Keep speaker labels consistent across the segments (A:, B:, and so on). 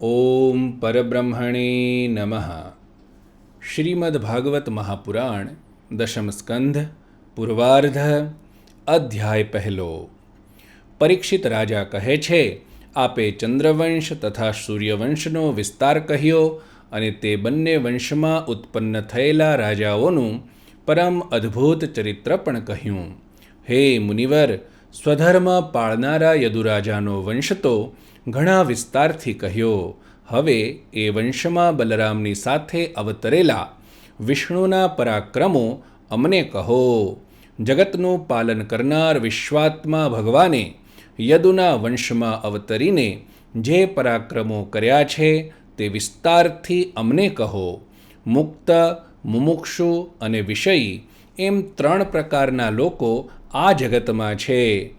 A: ઓમ પરબ્રહ્મણે નમઃ શ્રીમદ ભાગવત મહાપુરાણ દશમ સ્કંધ પૂર્વાર્ધ અધ્યાય પહેલો પરીક્ષિત રાજા કહે છે આપે ચંદ્રવંશ તથા સૂર્યવંશનો વિસ્તાર કહ્યો અને તે બંને વંશમાં ઉત્પન્ન થયેલા રાજાઓનું પરમ અદ્ભુત ચરિત્ર પણ કહ્યું. હે મુનિવર, સ્વધર્મ પાળનારા યદુરાજાનો વંશ તો ઘણા વિસ્તારથી કહ્યો. હવે એ વંશમાં બલરામની સાથે અવતરેલા વિષ્ણુના પરાક્રમો અમને કહો. જગતનું પાલન કરનાર વિશ્વાત્મા ભગવાને યદુના વંશમાં અવતરીને જે પરાક્રમો કર્યા છે તે વિસ્તારથી અમને કહો, મુક્ત, મુમુક્ષુ અને વિષયી એમ ત્રણ પ્રકારના લોકો આ જગતમાં છે.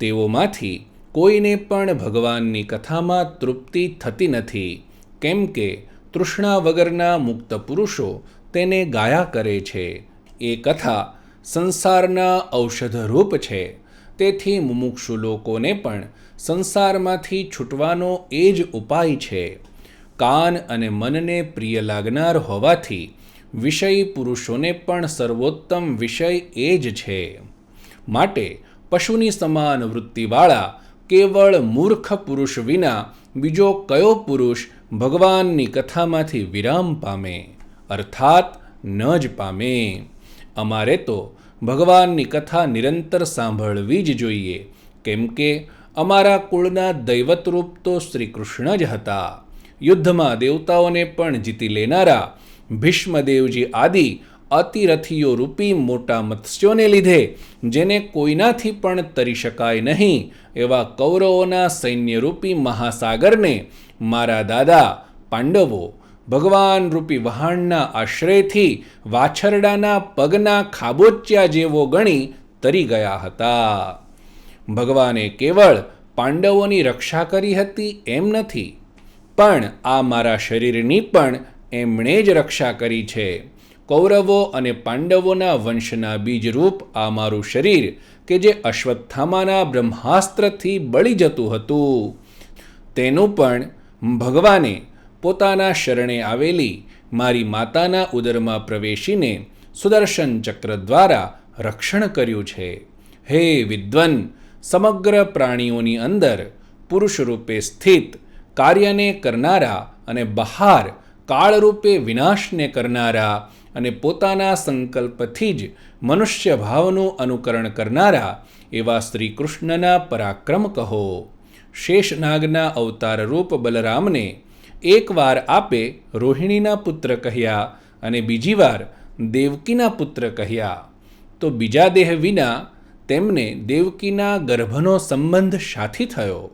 A: તેઓમાંથી કોઈને પણ ભગવાનની કથામાં તૃપ્તિ થતી નથી, કેમ કે તૃષ્ણા વગરના મુક્ત પુરુષો તેને ગાયા કરે છે. એ કથા સંસારના ઔષધરૂપ છે. તેથી મુમુક્ષુ લોકોને પણ સંસારમાંથી છૂટવાનો એ જ ઉપાય છે. કાન અને મનને પ્રિય લાગનાર હોવાથી વિષય પુરુષોને પણ સર્વોત્તમ વિષય એ જ છે. માટે પશુની સમાન વૃત્તિવાળા કેવળ મૂર્ખ પુરુષ વિના બીજો કયો પુરુષ ભગવાનની કથામાંથી વિરામ પામે? અર્થાત ન જ પામે. અમારે તો ભગવાનની કથા નિરંતર સાંભળવી જ જોઈએ. કેમ કે અમારા કુળના દૈવતરૂપ તો શ્રી કૃષ્ણ જ હતા. યુદ્ધમાં દેવતાઓને પણ જીતી લેનારા ભીષ્મદેવજી આદિ અતિરથીઓ રૂપી મોટા મત્સ્યોને લીધે, જેને કોઈનાથી પણ તરી શકાય નહીં એવા કૌરવોના સૈન્યરૂપી મહાસાગરને મારા દાદા પાંડવો ભગવાન રૂપી વહાણના આશ્રયથી વાછરડાના પગના ખાબોચ્યા જેવો ગણી તરી ગયા હતા. ભગવાને કેવળ પાંડવોની રક્ષા કરી હતી એમ નથી પણ આ મારા શરીરની પણ એમણે જ રક્ષા કરી છે. કૌરવો અને પાંડવોના વંશના બીજરૂપ આ મારું શરીર, કે જે અશ્વત્થામાના બ્રહ્માસ્ત્રથી બળી જતું હતું. તેનું પણ ભગવાને પોતાના શરણે આવેલી મારી માતાના ઉદરમાં પ્રવેશીને સુદર્શન ચક્ર દ્વારા રક્ષણ કર્યું છે. હે વિદ્વન, સમગ્ર પ્રાણીઓની અંદર પુરુષ રૂપે સ્થિત કાર્યને કરનારા અને બહાર કાળરૂપે વિનાશને કરનારા અને પોતાના સંકલ્પથી જ મનુષ્ય ભાવનું અનુકરણ કરનારા એવા શ્રી કૃષ્ણના પરાક્રમ કહો. શેષનાગના અવતાર રૂપ બલરામને એકવાર આપે રોહિણીના પુત્ર કહ્યા અને બીજી વાર દેવકીના પુત્ર કહ્યા. તો બીજા દેહ વિના તેમને દેવકીના ગર્ભનો સંબંધ શાથી થયો.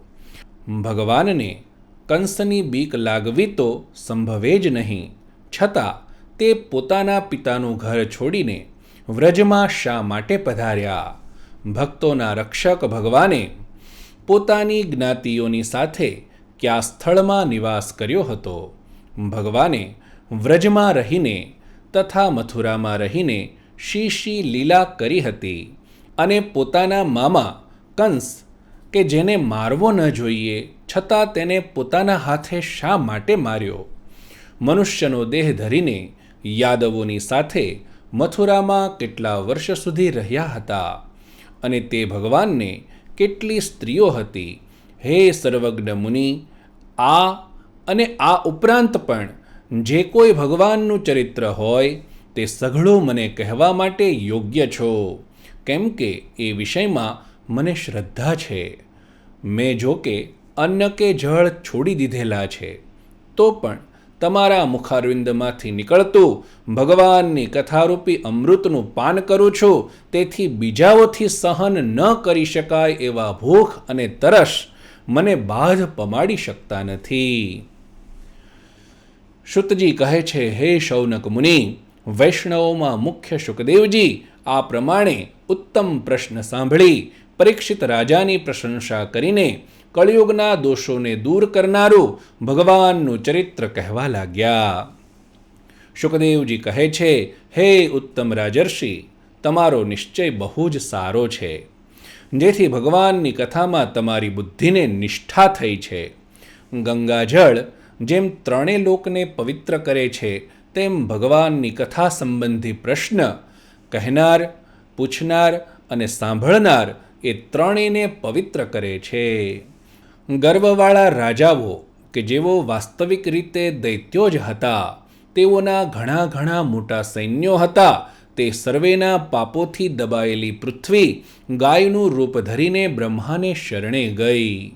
A: ભગવાનને કંસની બીક લાગવી તો સંભવે જ નહીં. છતાં, તે પોતાના પિતાનું ઘર છોડીને વ્રજમાં શા માટે પધાર્યા? ભક્તોના રક્ષક ભગવાને પોતાની જ્ઞાતિઓની સાથે કયા સ્થળમાં નિવાસ કર્યો હતો? ભગવાને વ્રજમાં રહીને તથા મથુરામાં રહીને શી શી લીલા કરી હતી અને પોતાના મામા કંસ કે જેને મારવો ન જોઈએ, છતાં તેને પોતાના હાથે શા માટે માર્યો? મનુષ્યનો દેહ ધરીને યાદવોની સાથે મથુરામાં કેટલા વર્ષ સુધી રહ્યા હતા? અને તે ભગવાનને કેટલી સ્ત્રીઓ હતી? હે સર્વજ્ઞ મુનિ, આ અને આ ઉપરાંત પણ જે કોઈ ભગવાનનું ચરિત્ર હોય, તે સઘળું મને કહેવા માટે યોગ્ય છો, કેમ કે એ વિષયમાં મને શ્રદ્ધા છે. મેં જોકે અન્ન કે જળ છોડી દીધેલા છે, તો પણ તમારા મુખારવિંદમાંથી નીકળતું ભગવાનની કથારૂપી અમૃતનું પાન કરું છું, તેથી બીજાઓથી સહન ન કરી શકાય એવા ભૂખ અને તરસ મને બાધ પમાડી શકતા નથી. શુતજી કહે છે, હે શૌનક મુનિ, વૈષ્ણવોમાં મુખ્ય શુકદેવજી આ પ્રમાણે ઉત્તમ પ્રશ્ન સાંભળી પરીક્ષિત રાજાની પ્રશંસા કરીને કળિયુગના દોષોને દૂર કરનારું ભગવાનનું ચરિત્ર કહેવા લાગ્યા. શુકદેવજી કહે છે, હે ઉત્તમ રાજર્ષિ, તમારો નિશ્ચય બહુ જ સારો છે. જેથી ભગવાનની કથામાં તમારી બુદ્ધિને નિષ્ઠા થઈ છે. ગંગાજળ જેમ ત્રણે લોકને પવિત્ર કરે છે, તેમ ભગવાનની કથા સંબંધી પ્રશ્ન કહેનાર, પૂછનાર અને સાંભળનાર એ ત્રણેયને પવિત્ર કરે છે. ગર્વવાળા રાજાઓ, કે જેઓ વાસ્તવિક રીતે દૈત્યો જ હતા, તેઓના ઘણા ઘણા મોટા સૈન્યો હતા, તે સર્વેના પાપોથી દબાયેલી પૃથ્વી, ગાયનું રૂપ ધરીને બ્રહ્માને શરણે ગઈ.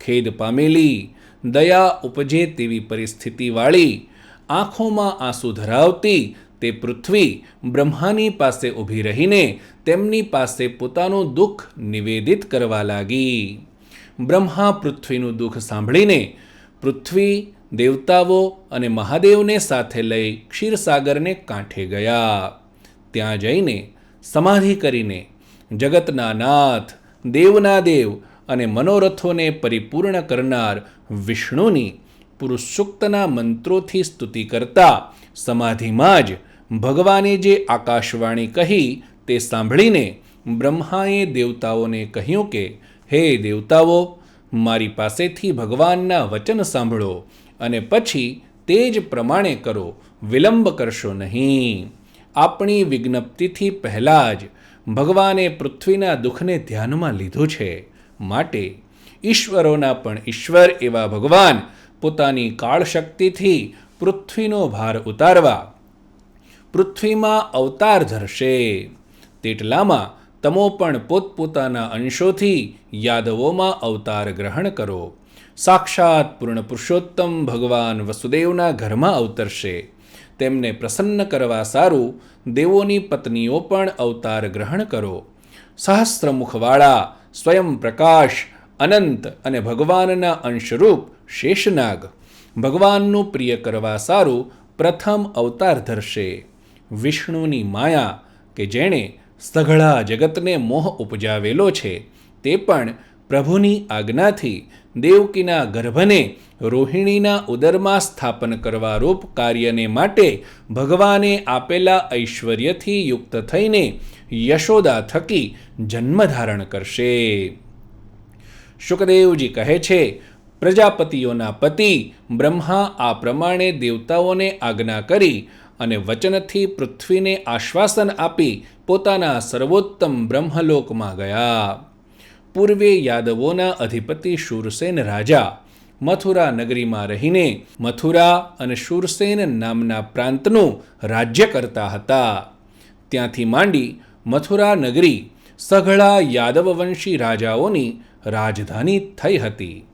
A: ખેદ પામેલી, દયા ઉપજે તેવી પરિસ્થિતિવાળી, આંખોમાં આંસુ ધરાવતી તે પૃથ્વી બ્રહ્માની પાસે ઊભી રહીને તેમની પાસે પોતાનું દુઃખ નિવેદિત કરવા લાગી. બ્રહ્મા પૃથ્વીનું દુઃખ સાંભળીને પૃથ્વી દેવતાઓ અને મહાદેવને સાથે લઈ ક્ષીરસાગરને કાંઠે ગયા. ત્યાં જઈને સમાધિ કરીને જગતના નાથ, દેવના દેવ અને મનોરથોને પરિપૂર્ણ કરનાર વિષ્ણુની પુરુષસુક્તના મંત્રોથી સ્તુતિ કરતા સમાધિમાં જ ભગવાને જે આકાશવાણી કહી તે સાંભળીને બ્રહ્માએ દેવતાઓને કહ્યું કે, હે દેવતાઓ, મારી પાસેથી ભગવાનના વચન સાંભળો અને પછી તે જ પ્રમાણે કરો, વિલંબ કરશો નહીં. આપણી વિજ્ઞપ્તિથી પહેલાં જ ભગવાને પૃથ્વીના દુઃખને ધ્યાનમાં લીધું છે. માટે ઈશ્વરોના પણ ઈશ્વર એવા ભગવાન પોતાની કાળશક્તિથી પૃથ્વીનો ભાર ઉતારવા. પૃથ્વીમાં અવતાર ધરશે. તેટલામાં તમો પણ પોતપોતાના અંશોથી યાદવોમાં અવતાર ગ્રહણ કરો. સાક્ષાત પૂર્ણ પુરુષોત્તમ ભગવાન વસુદેવના ઘરમાં અવતરશે. તેમને પ્રસન્ન કરવા સારું દેવોની પત્નીઓ પણ અવતાર ગ્રહણ કરો. સહસ્ત્રમુખવાળા સ્વયં પ્રકાશ અનંત અને ભગવાનના અંશરૂપ શેષનાગ. ભગવાનનું પ્રિય કરવા સારું પ્રથમ અવતાર ધરશે. વિષ્ણુની માયા, કે જેણે સઘળા જગતને મોહ ઉપજાવેલો છે, તે પણ પ્રભુની આજ્ઞાથી દેવકીના ગર્ભને રોહિણીના ઉદરમાં સ્થાપન કરવા રૂપ કાર્યને માટે ભગવાને આપેલા ઐશ્વર્યથી યુક્ત થઈને યશોદા થકી જન્મ ધારણ કરશે. શુકદેવજી કહે છે પ્રજાપતિઓના પતિ બ્રહ્મા આ પ્રમાણે દેવતાઓને આજ્ઞા કરી અને વચનથી પૃથ્વીને આશ્વાસન આપી પોતાના સર્વોત્તમ બ્રહ્મલોકમાં ગયા. પૂર્વે યાદવોના અધિપતિ શૂરસેન રાજા મથુરા નગરીમાં રહીને મથુરા અને શૂરસેન નામના પ્રાંતનું રાજ્ય કરતા હતા. ત્યાંથી માંડી મથુરા નગરી સઘળા યાદવવંશી રાજાઓની રાજધાની થઈ હતી.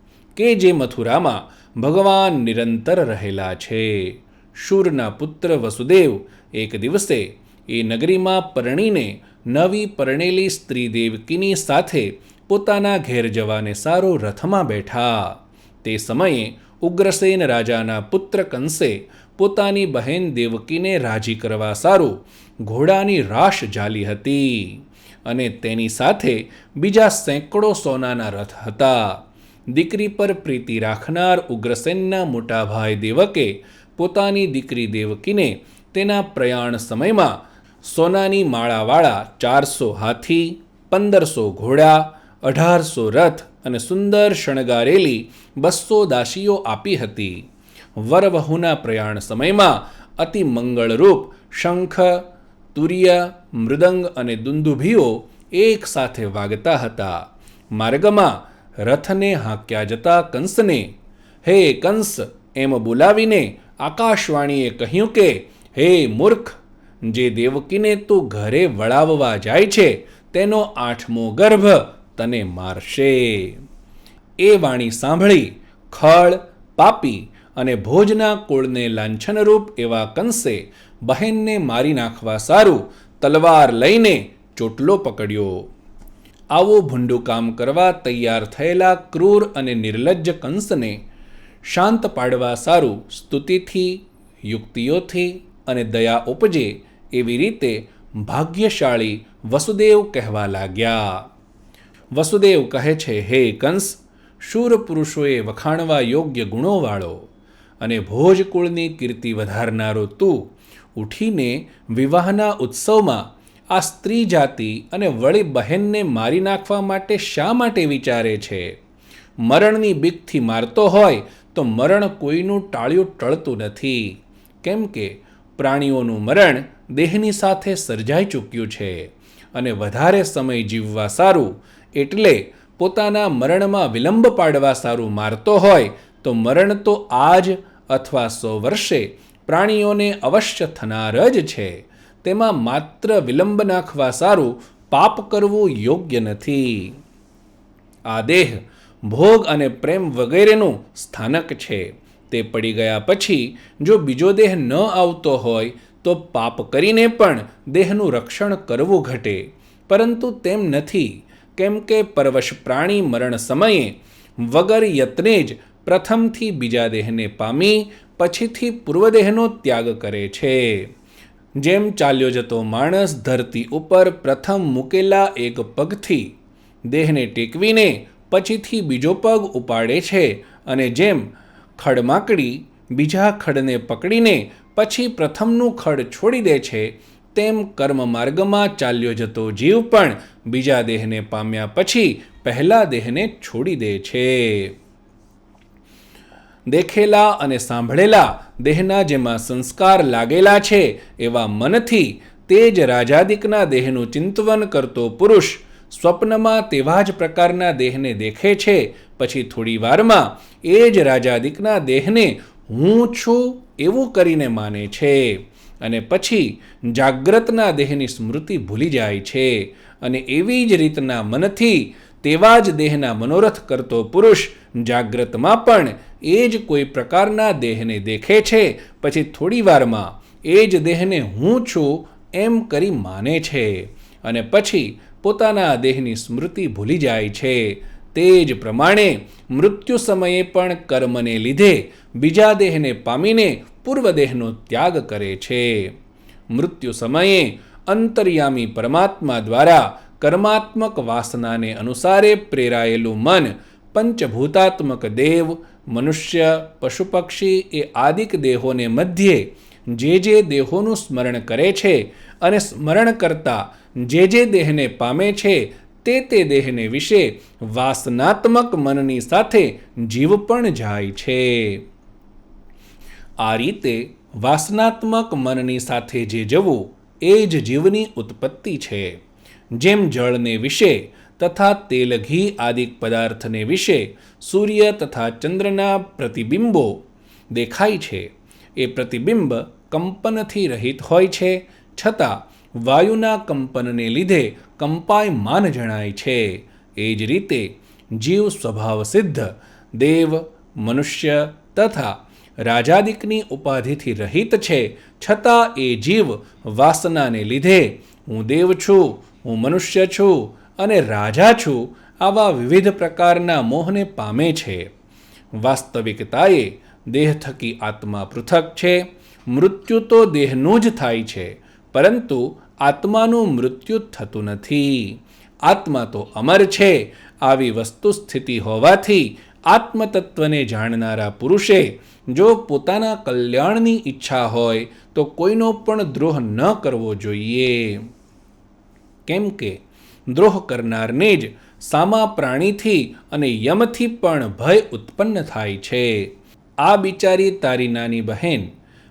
A: કે જે મથુરામાં ભગવાન નિરંતર રહેલા છે. શૂરના પુત્ર વસુદેવ એક દિવસે એ નગરીમાં પરણીને નવી પરણેલી સ્ત્રી દેવકીની સાથે પોતાના ઘેર જવાને સારો રથમાં બેઠા. તે સમયે ઉગ્રસેન રાજાના પુત્ર કંસે પોતાની બહેન દેવકીને રાજી કરવા સારું ઘોડાની રાશ જાલી હતી અને તેની સાથે બીજા સેંકડો સોનાના રથ હતા. દીકરી પર પ્રીતિ રાખનાર ઉગ્રસેનના મોટા ભાઈ દેવકે પોતાની દીકરી દેવકીને તેના પ્રયાણ સમયમાં સોનાની માળાવાળા ચારસો હાથી, પંદરસો ઘોડા, અઢારસો રથ અને સુંદર શણગારેલી બસો દાસીઓ આપી હતી. વરવહુના પ્રયાણ સમયમાં અતિ મંગળરૂપ શંખ, તુર્ય, મૃદંગ અને દુંદુભીઓ એક સાથે વાગતા હતા. માર્ગમાં રથને હાંક્યા જતા કંસને, હે કંસ, એમ બોલાવીને આકાશવાણીએ કહ્યું કે, હે મૂર્ખ, જે દેવકીને તું ઘરે વળાવવા જાય છે, તેનો આઠમો ગર્ભ તને મારશે. એ વાણી સાંભળી ખળ, પાપી અને ભોજના કુળને લાંછનરૂપ એવા કંસે બહેનને મારી નાખવા સારું તલવાર લઈને ચોટલો પકડ્યો. આવો ભૂંડું કામ કરવા તૈયાર થયેલા ક્રૂર અને નિર્લજ્જ કંસને શાંત પાડવા સારું સ્તુતિથી, યુક્તિઓથી અને દયા ઉપજે એવી રીતે ભાગ્યશાળી વસુદેવ કહેવા લાગ્યા. વસુદેવ કહે છે, હે કંસ, શૂર પુરુષોએ વખાણવા યોગ્ય ગુણોવાળો અને ભોજકુળની કીર્તિ વધારનારો તું ઉઠીને વિવાહના ઉત્સવમાં આ સ્ત્રી જાતિ અને વળી બહેનને મારી નાખવા માટે શા માટે વિચારે છે? મરણની બીકથી મારતો હોય તો મરણ કોઈનું ટાળ્યું ટળતું નથી. કેમ કે પ્રાણીઓનું મરણ દેહની સાથે સર્જાઈ ચૂક્યું છે અને વધારે સમય જીવવા સારું એટલે પોતાના મરણમાં વિલંબ પાડવા સારું મારતો હોય તો મરણ તો આજ અથવા સો વર્ષે પ્રાણીઓને અવશ્ય થનાર જ છે. તેમાં માત્ર વિલંબ નાખવા સારું પાપ કરવું યોગ્ય નથી. આ દેહ ભોગ અને પ્રેમ વગેરેનું સ્થાનક છે. તે પડી ગયા પછી જો બીજો દેહ ન આવતો હોય, તો પાપ કરીને પણ દેહનું રક્ષણ કરવું ઘટે. પરંતુ તેમ નથી. કેમ કે પરવશ પ્રાણી મરણ સમયે વગર યત્ને જ પ્રથમથી બીજા દેહને પામી, પછીથી પૂર્વદેહનો ત્યાગ કરે છે. જેમ ચાલ્યો જતો માણસ ધરતી ઉપર પ્રથમ મૂકેલા એક પગથી દેહને ટેકવીને પછીથી બીજો પગ ઉપાડે છે અને જેમ ખડમાકડી બીજા ખડને પકડીને પછી પ્રથમનું ખડ છોડી દે છે, તેમ કર્મ માર્ગમાં ચાલ્યો જતો જીવ પણ બીજા દેહને પામ્યા પછી પહેલા દેહને છોડી દે છે. દેખેલા અને સાંભળેલા દેહના જેમાં સંસ્કાર લાગેલા છે, એવા મનથી તે જ રાજાદિકના દેહનું ચિંતવન કરતો પુરુષ સ્વપ્નમાં તેવા જ પ્રકારના દેહને દેખે છે. પછી થોડી વારમાં એ જ રાજાદિકના દેહને હું છું એવું કરીને માને છે અને પછી જાગ્રતના દેહની સ્મૃતિ ભૂલી જાય છે અને એવી જ રીતના મનથી તેવા જ દેહના મનોરથ કરતો પુરુષ જાગ્રતમાં પણ એ જ કોઈ પ્રકારના દેહને દેખે છે. પછી થોડી વારમાં એ જ દેહને હું છું એમ કરી માને છે અને પછી પોતાના દેહની સ્મૃતિ ભૂલી જાય છે. તે જ પ્રમાણે મૃત્યુ સમયે પણ કર્મને લીધે બીજા દેહને પામીને પૂર્વદેહનો ત્યાગ કરે છે. મૃત્યુ સમયે અંતર્યામી પરમાત્મા દ્વારા કર્માત્મક વાસનાને અનુસારે પ્રેરાયેલું મન પંચભૂતાત્મક દેવ, મનુષ્ય પશુ પક્ષી એ આદિક દેહોને મધ્યે જે જે દેહોનું સ્મરણ કરે છે અને સ્મરણ કરતા જે જે દેહને પામે છે તે તે દેહને વિશે વાસનાત્મક મનની સાથે જીવ પણ જાય છે. આ રીતે વાસનાત્મક મનની સાથે જે જવું એ જ જીવની ઉત્પત્તિ છે. જેમ જળને વિશે તથા તેલ ઘી આદિક પદાર્થને વિશે સૂર્ય તથા ચંદ્રના પ્રતિબિંબો દેખાય છે. એ પ્રતિબિંબ કંપનથી રહિત હોય છે, છતાં વાયુના કંપનને લીધે કંપાયમાન જણાય છે. એ જ રીતે જીવ સ્વભાવ સિદ્ધ, દેવ, મનુષ્ય તથા રાજાદિકની ઉપાધિથી રહિત છે, છતાં એ જીવ વાસનાને લીધે હું દેવ છું હું મનુષ્ય છું અને રાજા છું, આવા વિવિધ પ્રકારના મોહને પામે છે. વાસ્તવિકતાએ દેહ થકી આત્મા પૃથક છે. મૃત્યુ તો દેહનું જ થાય છે, પરંતુ આત્માનું મૃત્યુ થતું નથી. આત્મા તો અમર છે. આવી વસ્તુ સ્થિતિ હોવાથી આત્મતત્વને જાણનારા પુરુષે જો પોતાના કલ્યાણની ઈચ્છા હોય તો કોઈનો પણ દ્રોહ ન કરવો જોઈએ. કેમ કે દ્રોહ કરનારને જ સામા પ્રાણીથી અને યમથી પણ ભય ઉત્પન્ન થાય છે. આ બિચારી તારી નાની બહેન,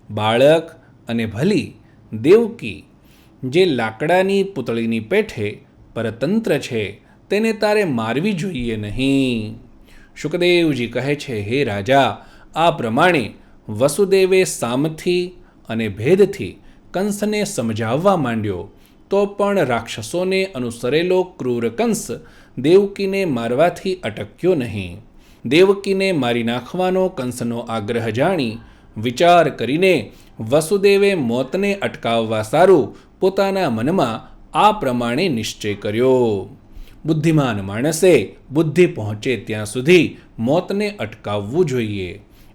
A: બાળક અને ભલી દેવકી, જે લાકડાની પૂતળીની પેઠે પરતંત્ર છે, તેને તારે મારવી જોઈએ નહીં. શુકદેવજી કહે છે, હે રાજા, આ પ્રમાણે વસુદેવે સામથી અને ભેદથી કંસને સમજાવવા માંડ્યો. તો પણ રાક્ષસોને અનુસરેલો ક્રૂર કંસ દેવકીને મારવાથી અટક્યો નહીં. દેવકીને મારી નાખવાનો કંસનો આગ્રહ જાણી વિચાર કરીને વસુદેવે મોતને અટકાવવા સારું પોતાના મનમાં આ પ્રમાણે નિશ્ચય કર્યો. બુદ્ધિમાન માણસે બુદ્ધિ પહોંચે ત્યાં સુધી મોતને અટકાવવું જોઈએ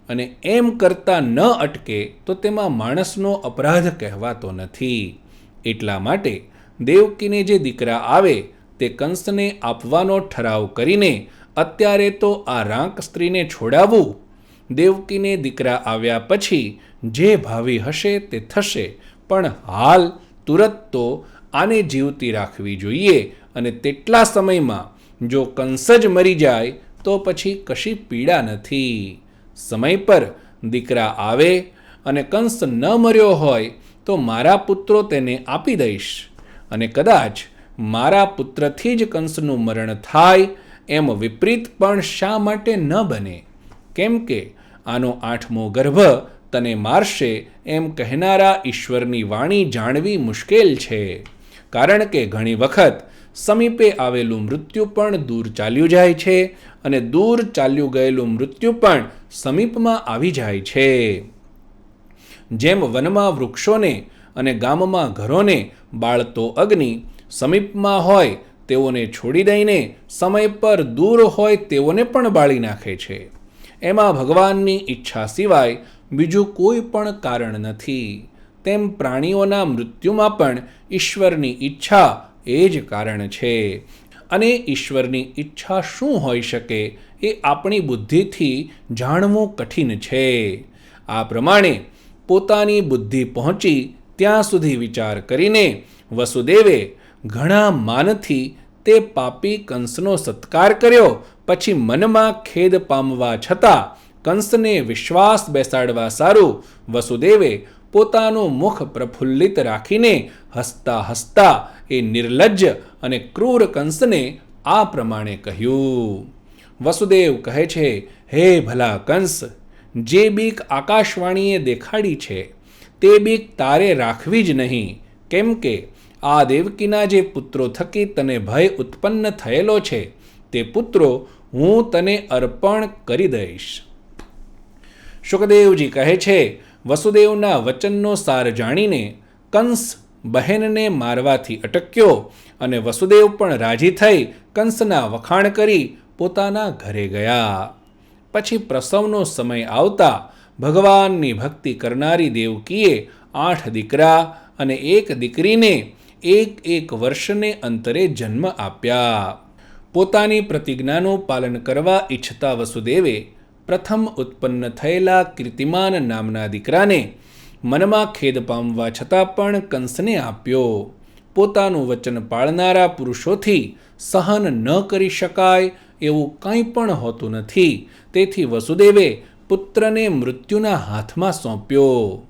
A: અને એમ કરતા ન અટકે તો તેમાં માણસનો અપરાધ કહેવાતો નથી. એટલા માટે દેવકીને જે દીકરા આવે તે કંસને આપવાનો ઠરાવ કરીને અત્યારે તો આ રાંક સ્ત્રીને છોડાવવું. દેવકીને દીકરા આવ્યા પછી જે ભાવિ હશે તે થશે, પણ હાલ તુરત તો આને જીવતી રાખવી જોઈએ અને તેટલા સમયમાં જો કંસ જ મરી જાય તો પછી કશી પીડા નથી. સમય પર દીકરા આવે અને કંસ ન મર્યો હોય તો મારા પુત્રો તેને આપી દઈશ. અને કદાચ મારા પુત્રથી જ કંસનું મરણ થાય, એમ વિપરીત પણ શા માટે ન બને? કેમ કે આનો આઠમો ગર્ભ તને મારશે એમ કહેનારા ઈશ્વરની વાણી જાણવી મુશ્કેલ છે. કારણ કે ઘણી વખત સમીપે આવેલું મૃત્યુ પણ દૂર ચાલ્યું જાય છે અને દૂર ચાલ્યું ગયેલું મૃત્યુ પણ સમીપમાં આવી જાય છે. જેમ વનમાં વૃક્ષોને અને ગામમાં ઘરોને બાળતો અગ્નિ સમીપમાં હોય તેઓને છોડી દઈને સમય પર દૂર હોય તેઓને પણ બાળી નાખે છે. એમાં ભગવાનની ઈચ્છા સિવાય બીજું કોઈ પણ કારણ નથી. તેમ પ્રાણીઓના મૃત્યુમાં પણ ઈશ્વરની ઈચ્છા એ જ કારણ છે. અને ઈશ્વરની ઈચ્છા શું હોઈ શકે એ આપણી બુદ્ધિથી જાણવું કઠિન છે. આ પ્રમાણે પોતાની બુદ્ધિ પહોંચી ત્યાં સુધી વિચાર કરીને વસુદેવે ઘણા માનથી તે પાપી કંસનો સત્કાર કર્યો. પછી મનમાં ખેદ પામવા છતાં કંસને વિશ્વાસ બેસાડવા સારું વસુદેવે પોતાનું મુખ પ્રફુલ્લિત રાખીને હસતા હસતા એ નિર્લજ્જ અને ક્રૂર કંસને આ પ્રમાણે કહ્યું. વસુદેવ કહે છે, હે ભલા કંસ જે બીક આકાશવાણીએ દેખાડી છે, તે બીક તારે રાખવી જ નહીં. કેમ કે, આ દેવકીના જે પુત્રો થકી તને ભય ઉત્પન્ન થયેલો છે, તે પુત્રો હું તને અર્પણ કરી દઈશ. શુકદેવજી કહે છે, વસુદેવના વચનનો સાર જાણીને કંસ બહેનને મારવાથી અટક્યો અને વસુદેવ પણ રાજી થઈ કંસના વખાણ કરી પોતાના ઘરે ગયા. પછી પ્રસવનો સમય આવતા ભગવાનની ભક્તિ કરનારી દેવકીએ આઠ દીકરા અને એક દીકરીને એક એક વર્ષને અંતરે જન્મ આપ્યા. પોતાની પ્રતિજ્ઞાનું પાલન કરવા ઈચ્છતા વસુદેવે પ્રથમ ઉત્પન્ન થયેલા કીર્તિમાન નામના દીકરાને મનમાં ખેદ પામવા છતાં પણ કંસને આપ્યો. પોતાનું વચન પાળનારા પુરુષોથી સહન ન કરી શકાય એવું કંઈ પણ હોતું નથી. તેથી વસુદેવે પુત્રને મૃત્યુના હાથમાં સોંપ્યો.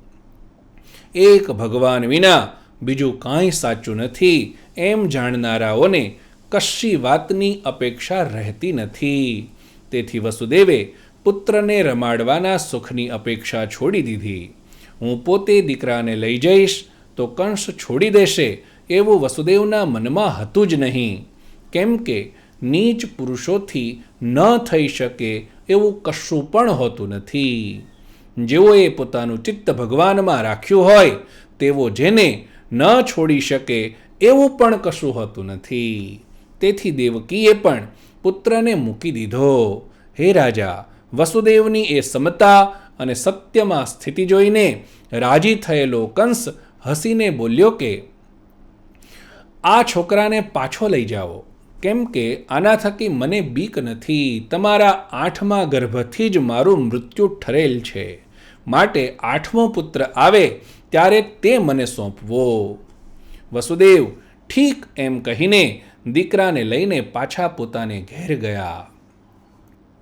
A: એક ભગવાન વિના બીજું કાંઈ સાચું નથી. એમ જાણનારાઓને કશી વાતની અપેક્ષા રહેતી નથી. તેથી વસુદેવે પુત્રને રમાડવાના સુખની અપેક્ષા છોડી દીધી. હું પોતે દીકરાને લઈ જઈશ તો કંસ છોડી દેશે એવું વસુદેવના મનમાં હતું જ નહીં. કેમ કે નીચ પુરુષોથી ન થઈ શકે એવું કશું પણ હોતું નથી. જેઓએ પોતાનું ચિત્ત ભગવાનમાં રાખ્યું હોય તેવો જેને ન છોડી શકે એવું પણ કશું હોતું નથી. તેથી દેવકીએ પણ પુત્રને મૂકી દીધો. હે રાજા, વસુદેવની એ સમતા અને સત્યમાં સ્થિતિ જોઈને રાજી થયેલો કંસ હસીને બોલ્યો કે, આ છોકરાને પાછો લઈ જાઓ. કેમ કે આના થકી મને બીક નથી. તમારા આઠમા ગર્ભથી જ મારું મૃત્યુ ઠરેલ છે. માટે આઠમો પુત્ર આવે ત્યારે તે મને સોંપવો. વસુદેવ, ઠીક એમ કહીને દીકરાને લઈને પાછા પોતાને ઘેર ગયા.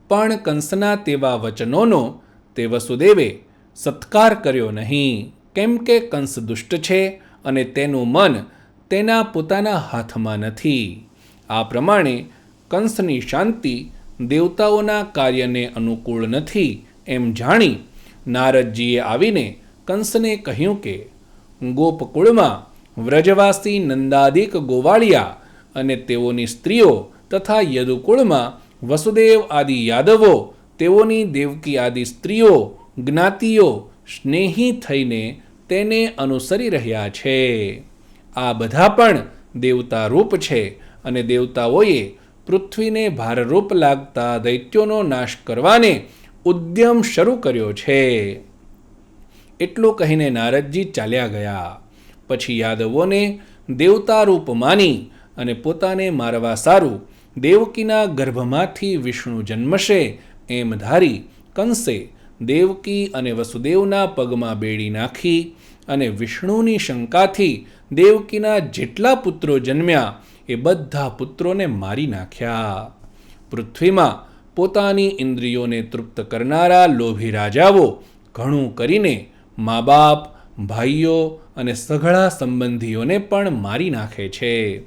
A: પણ કંસના તેવા વચનોનો તે વસુદેવે સત્કાર કર્યો નહીં. કેમ કે કંસ દુષ્ટ છે અને તેનું મન તેના પોતાના હાથમાં નથી. આ પ્રમાણે કંસની શાંતિ દેવતાઓના કાર્યને અનુકૂળ નથી એમ જાણી નારદજીએ આવીને કંસને કહ્યું કે, ગોપકુળમાં વ્રજવાસી નંદાદિક ગોવાળિયા અને તેઓની સ્ત્રીઓ તથા યદુકુળમાં વસુદેવ આદિ યાદવો, તેઓની દેવકી આદિ સ્ત્રીઓ, જ્ઞાતિઓ, સ્નેહી થઈને તેને અનુસરી રહ્યા છે. આ બધા પણ દેવતા રૂપ છે અને દેવતાઓએ પૃથ્વીને ભારરૂપ લાગતા દૈત્યોનો નાશ કરવાને ઉદ્યમ શરૂ કર્યો છે. એટલું કહીને નારદજી ચાલ્યા ગયા. પછી યાદવોને દેવતા રૂપ માની અને પોતાને મારવા સારું દેવકીના ગર્ભમાંથી વિષ્ણુ જન્મશે એમ ધારી કંસે દેવકી અને વસુદેવના પગમાં બેડી નાખી અને વિષ્ણુની શંકાથી દેવકીના જેટલા પુત્રો જન્મ્યા એ બધા પુત્રોને મારી નાખ્યા. પૃથ્વીમાં પોતાની ઇન્દ્રિયોને તૃપ્ત કરનારા લોભી રાજાઓ ઘણું કરીને મા બાપ ભાઈઓ અને સઘળા સંબંધીઓને પણ મારી નાખે છે.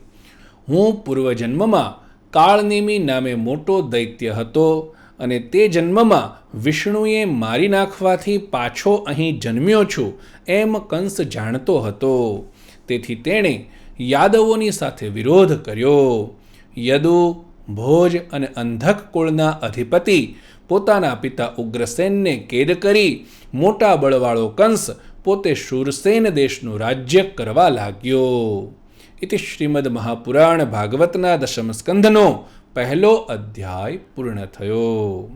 A: હું પૂર્વજન્મમાં કાળનેમી નામે મોટો દૈત્ય હતો અને તે જન્મમાં વિષ્ણુએ મારી નાખવાથી પાછો અહીં જન્મ્યો છું એમ કંસ જાણતો હતો. તેથી તેણે યાદવોની સાથે વિરોધ કર્યો. યદુ ભોજ અને અંધક કુળના અધિપતિ પોતાના પિતા ઉગ્રસેનને કેદ કરી મોટા બળવાળો કંસ પોતે શૂરસેન દેશનું રાજ્ય કરવા લાગ્યો. ઇતિ શ્રીમદ મહાપુરાણ ભાગવતના દશમ સ્કંધનો પહેલો અધ્યાય પૂર્ણ થયો.